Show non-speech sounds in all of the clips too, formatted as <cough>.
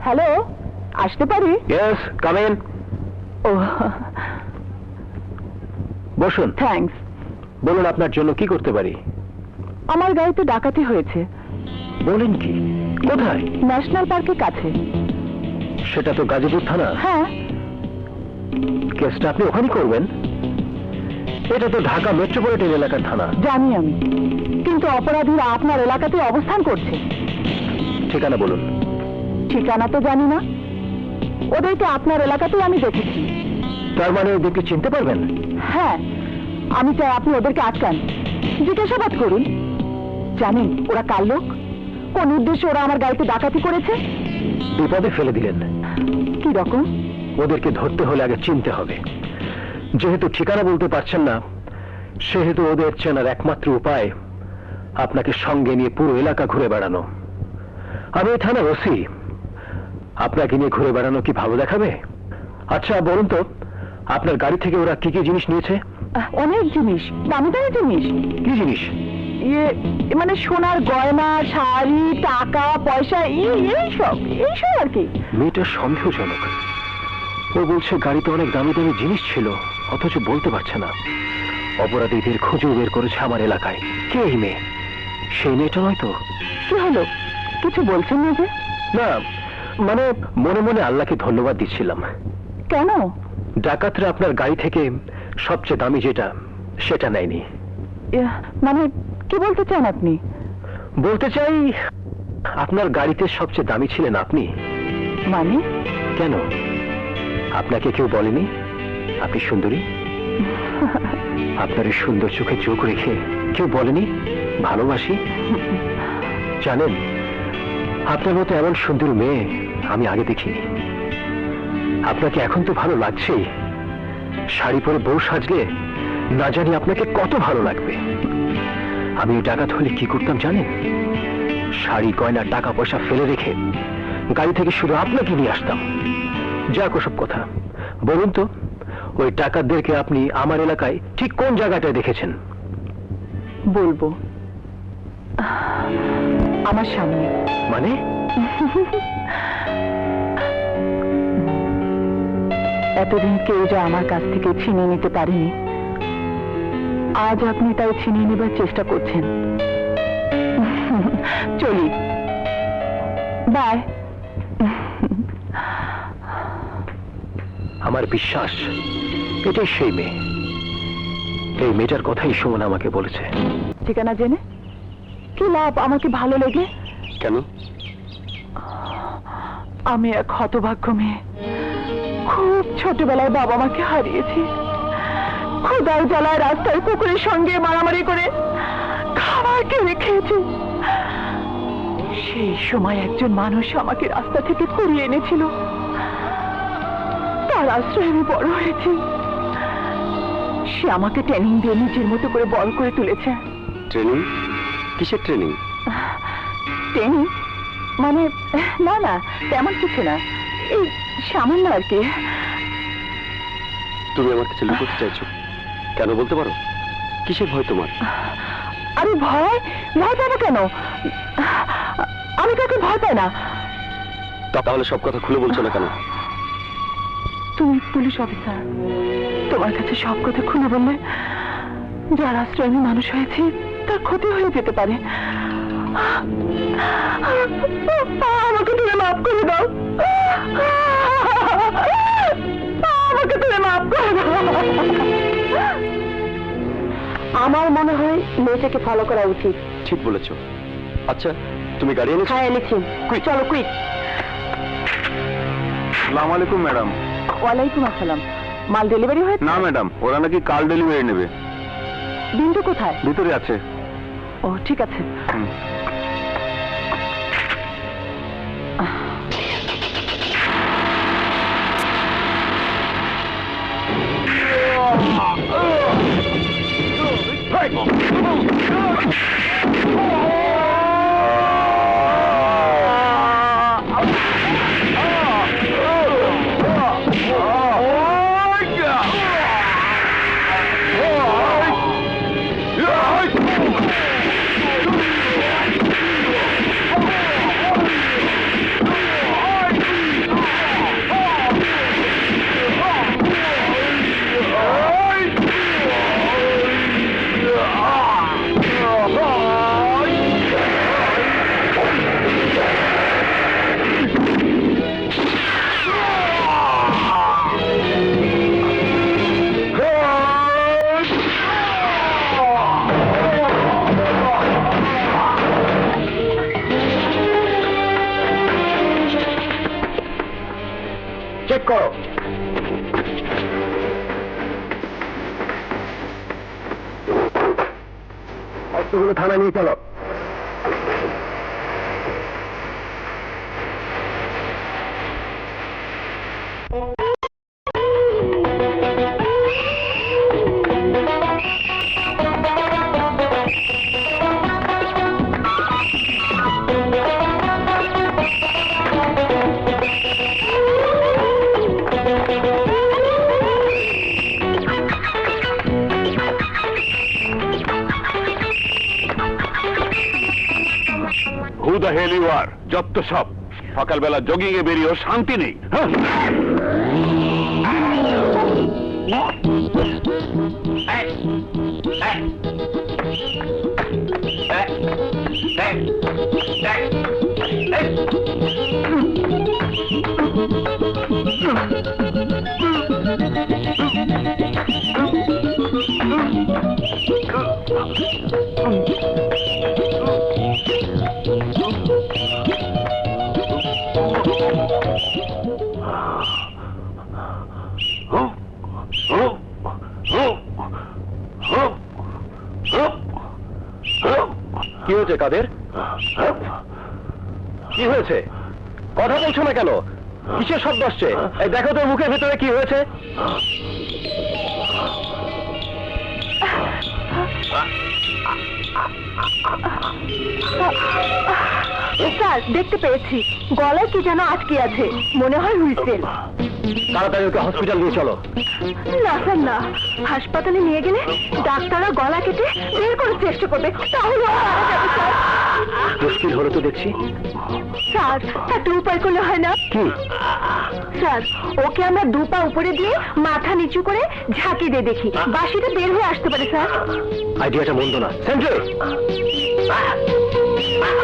Hello আসতে পারি? Yes come in ও। বসুন। থ্যাঙ্কস বলুন আপনার জন্য কি করতে পারি? আমার গাড়িতে ডাকাতি হয়েছে। বলেন কি? কোথায়? ন্যাশনাল পার্কের কাছে। সেটা তো গাজীপুর থানা। হ্যাঁ। কেসটা আপনি ওখানেই করবেন। এটা তো ঢাকা মেট্রোপলিটন এলাকার থানা। জানি আমি। কিন্তু অপরাধীরা আপনার এলাকাতে অবস্থান করছে। ঠিকানা বলুন। ঠিকানা তো জানি না। ওদেরকে আপনার এলাকাতেই আমি দেখেছি। তার মানে ওদেরকে চিনতে পারবেন? হ্যাঁ আমি চাই আপনি ওদেরকে আটকান। জিজ্ঞাসাবাদ করুন। জানেন ওরা কার লোক? কোন উদ্দেশ্যে ওরা আমার গাড়িতে ডাকাতি করেছে? বিপদে ফেলে দিলেন। কি রকম? ওদেরকে ধরতে হলে আগে চিনতে হবে। যেহেতু ঠিকানা বলতে পারছেন না সেহেতু ওদের চেনার একমাত্র উপায় আপনাকে সঙ্গে নিয়ে পুরো এলাকা ঘুরে বেড়ানো। আমি এই থানার ওসি। আপনাকে নিয়ে ঘুরে বেড়ানো কি ভালো দেখাবে? আচ্ছা বলুন তো আপনার গাড়ি থেকে ওরা কি কি জিনিস নিয়েছে? অনেক জিনিস। দামি দামি জিনিস? কি জিনিস? ইয়ে মানে সোনার গয়না শাড়ি টাকা পয়সা এইসব এইসব আর কি। মেয়েটা সন্দেহজনক। ও বলছে গাড়িতে অনেক দামি দামি জিনিস ছিল অথচ বলতে পারছে না। অপরাধীদের খুঁজেও বের করেছে আমার এলাকায়। কে এই মেয়ে? সেই মেয়েটা নয় তো? কি হলো? কিছু বলছেন না যে? না মানে মনে মনে আল্লাহকে ধন্যবাদ দিচ্ছিলাম। কেন? ডাকাতরা আপনার গাড়ি থেকে সবচেয়ে দামি যেটা সেটা নেয়নি। মানে কি বলতে চান আপনি? বলতে চাই আপনার গাড়িতে সবচেয়ে দামি ছিলেন আপনি। মানে? কেন? আপনাকে কেউ বলেনি? আপনি সুন্দরী? <laughs> আপনার সুন্দর চোখে চোখ রেখে কেউ বলেনি? ভালোবাসি? জানেন আপনার মতো এমন সুন্দর মেয়ে আমি আগে দেখিনি। আপনাকে এখন তো ভালো লাগছেই। শাড়ি পরে বউ সাজলে না জানি আপনাকে কত ভালো লাগবে। আমি ওই ডাকাত হলে কি করতাম জানেন? শাড়ি গয়না টাকা পয়সা ফেলে রেখে গাড়ি থেকে শুধু আপনাকে নিয়ে আসতাম। যাক ওসব কথা। বলুন তো ওই ডাকাতদেরকে আপনি আমার এলাকায় ঠিক কোন জায়গাটায় দেখেছেন? বলব। আমার সামনে। মানে? <laughs> এতদিন কেউ যা আমার কাছ থেকে ছিনিয়ে নিতে পারেনি। আজ আপনি তাই ছিনিয়ে নেবার চেষ্টা করছেন। চলি। বাই। আমার বিশ্বাস এটাই সেই মেয়ে। এই মেয়েটার কথাই সুমন আমাকে বলেছে। ঠিকানা জেনে? কি লাভ আমাকে ভালো লেগে? কেন? আমি এক হতভাগ্য মেয়ে। খুব ছোটবেলায় বাবা মাকে হারিয়েছি। খোদার জ্বালায় রাস্তায় কুকুরের সঙ্গে মারামারি করে খাবার কিনে খেয়েছি। সেই সময় একজন মানুষ আমাকে রাস্তা থেকে কুড়িয়ে এনেছিল। তার আশ্রয়ে আমি বড় হয়েছি। সে আমাকে ট্রেনিং দিয়ে নিজের মতো করে বল করে তুলেছে। ট্রেনিং কিসের ট্রেনিং ট্রেনিং মানে না না তেমন কিছু না। এই সামান্য আর কি। তুমি আমার কাছে লুকোতে চাইছো। কেন বলতে পারো? কিসের ভয় তোমার? আরে ভয়? ভয় পাবো কেন? আমি কাকে ভয় পাই না। তাহলে সব কথা খুলে বলছো না কেন? তুমি পুলিশ অফিসার। তোমার কাছে সব কথা খুলে বললে যার আশ্রয় আমি মানুষ হয়েছি তার ক্ষতি হয়ে যেতে পারে। আমাকে আমার মনে হয় মেয়েটাকে ফলো করা উচিত। ঠিক বলেছ। আচ্ছা তুমি গাড়ি এনেছো? হ্যাঁ এনেছি। কুইক চলো কুইক সালাম আলাইকুম ম্যাডাম। ওয়ালাইকুম আসসালাম। মাল ডেলিভারি হয়েছে? না ম্যাডাম ওরা নাকি কাল ডেলিভারি নেবে। বিন্দু কোথায়? ভিতরে আছে। ও ঠিক আছে। Oh! Hey! করো। অস্ত্রগুলো থানা নিয়ে চলো। হু দ্য হেল ইউ আর যত সব সকালবেলা জগিং এ বেরিয়েও শান্তি নেই হ্যাঁ? কি হয়েছে কাদের? কি হয়েছে? কথা বলছো না কেন? কিসের শব্দ আসছে? দেখো তোর মুখের ভেতরে কি হয়েছে। স্যার, দেখতে পেয়েছি। গলায় কি যেন আটকে আছে। মনে হয় হুইসেল তাড়াতাড়ি ওকে হসপিটাল নিয়ে চলো। না স্যার না। হাসপাতালে নিয়ে গেলে ডাক্তাররা গলা কেটে বের করার চেষ্টা করবে। তাহলে। মুশকিল হলো তো দেখছি। স্যার একটা উপায় করলে হয় না। কি? স্যার ওকে আমরা দু পা উপরে দিয়ে মাথা নিচু করে ঝাঁকি দিয়ে দেখি। বাসিটা বের হয়ে আসতে পারে স্যার। আইডিয়াটা মন্দ না। সেন্ট্রি!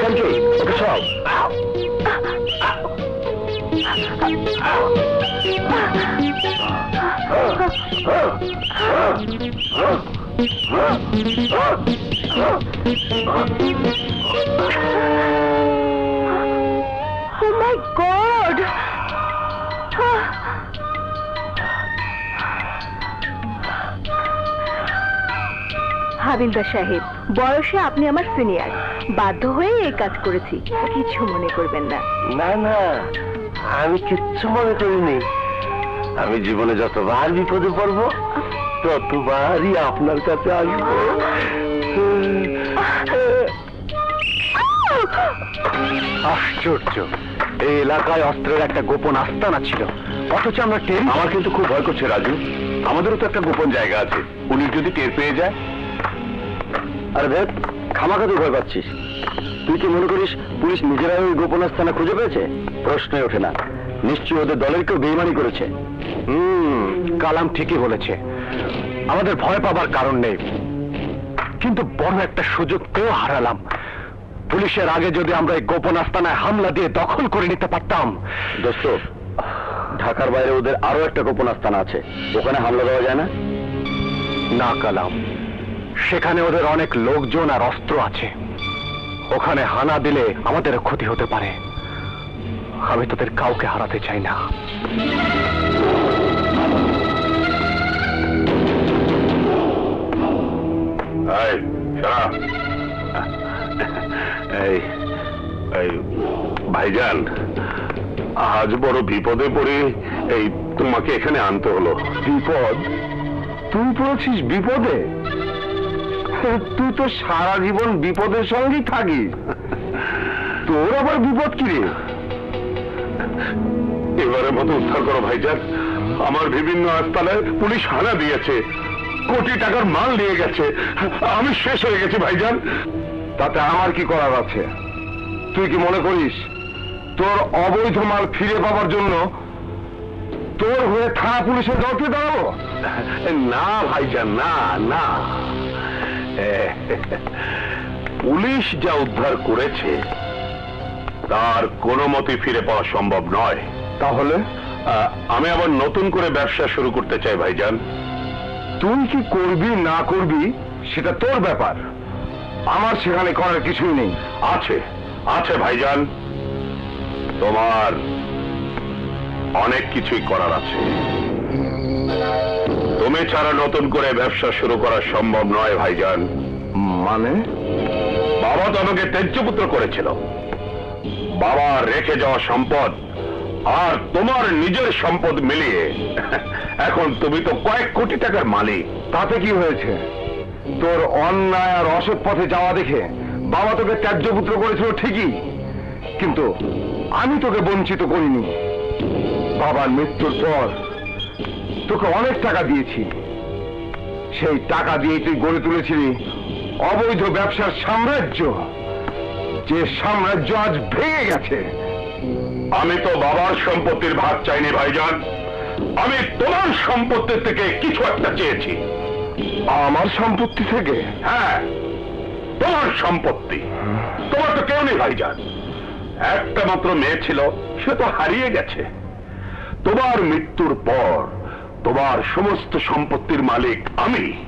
সেন্ট্রি ওকে সব ও মাই গড হাবিলদার সাহেব, বয়সে আপনি আমার সিনিয়র। বাধ্য হয়ে এই কাজ করেছি, কিছু মনে করবেন না। না না। আমি কিচ্ছু মনে করিনি। আমি জীবনে যতবার বিপদে পড়ব ততবারই আপনার কাছে আসব। আশ্চর্য। এই এলাকায় অস্ত্রের একটা গোপন আস্তানা ছিল। অথচ আমরা টের আমার কিন্তু খুব ভয় করছে রাজু। আমাদেরও তো একটা গোপন জায়গা আছে। উনি যদি টের পেয়ে যায়। আরে ভেদ খামাখা তুই ভয় পাচ্ছিস। তুই কি মনে করিস পুলিশ নিজেরাই ওই গোপন স্থানে খুঁজে পেয়েছে? প্রশ্নই ওঠে না। নিশ্চয়ই ওদের দলের কেউ বেইমানি করেছে। হুম কালাম ঠিকই বলেছে। আমাদের ভয় পাবার কারণ নেই। কিন্তু বড় একটা সুযোগ পেয়েও হারালাম। পুলিশের আগে যদি আমরা এই গোপন আস্তানায় হামলা দিয়ে দখল করে নিতে পারতাম। দোস্ত ঢাকার বাইরে ওদের আরও একটা গোপন আস্তানা আছে। ওখানে হামলা দেওয়া যায় না? না কালাম। সেখানে ওদের অনেক লোকজন আর অস্ত্র আছে। ওখানে হানা দিলে আমাদের ক্ষতি হতে পারে। আমি তোদের কাউকে হারাতে চাই না। ভাইজান আজ বড় বিপদে পড়ে এই তোমাকে এখানে আনতে হলো। বিপদ? তুই পড়েছিস বিপদে? তুই তো সারা জীবন বিপদের সঙ্গেই থাকিস তোর আবার বিপদ কি রে? মতো উদ্ধার করো ভাইজান। আমার বিভিন্ন পুলিশ হানা দিয়েছে। কোটি টাকার মাল নিয়ে গেছে। আমি শেষ হয়ে গেছি ভাইজান। তাতে আমার কি করার আছে? তুই কি মনে করিস, তোর অবৈধ মাল ফিরে পাওয়ার জন্য তোর হয়ে থানা পুলিশের দলকে দাঁড়াবো? না ভাইজান, না না। <laughs> পুলিশ যা উদ্ধার করেছে তার কোনো মতে ফিরে পাওয়া সম্ভব নয়। তাহলে? আমি আবার নতুন করে ব্যবসা শুরু করতে চাই ভাইজান। তুই কি করবি না করবি সেটা তোর ব্যাপার। আমার সেখানে করার কিছুই নেই। আছে আছে ভাইজান। তোমার অনেক কিছুই করার আছে। তুমি ছাড়া নতুন করে ব্যবসা শুরু করা সম্ভব নয় ভাইজান। মানে? বাবা তো আমাকে করেছিল। বাবা রেখে যাওয়া সম্পদ আর তোমার নিজের সম্পদ মিলিয়ে। এখন তুমি তো কয়েক কোটি টাকার মালিক। তাতে কি হয়েছে? তোর অন্যায় আর অসৎ পথে যাওয়া দেখে বাবা তোকে ত্যায্যপুত্র করেছিল ঠিকই কিন্তু আমি তোকে বঞ্চিত করিনি। বাবার মৃত্যুর পর তোকে অনেক টাকা দিয়েছি। সেই টাকা দিয়ে তুই গড়ে তুলেছিলি অবৈধ ব্যবসার সাম্রাজ্য। যে সাম্রাজ্য আজ ভেঙে গেছে। আমি তো বাবার সম্পত্তির ভাগ চাইনি ভাইজান। আমি তোমার সম্পত্তির থেকে কিছু একটা চেয়েছি। আমার সম্পত্তি থেকে? হ্যাঁ তোমার সম্পত্তি। তোমার তো কেউ নেই ভাইজান। একটা মাত্র মেয়ে ছিল সে তো হারিয়ে গেছে। তোমার মৃত্যুর পর তোমার সমস্ত সম্পত্তির মালিক আমি।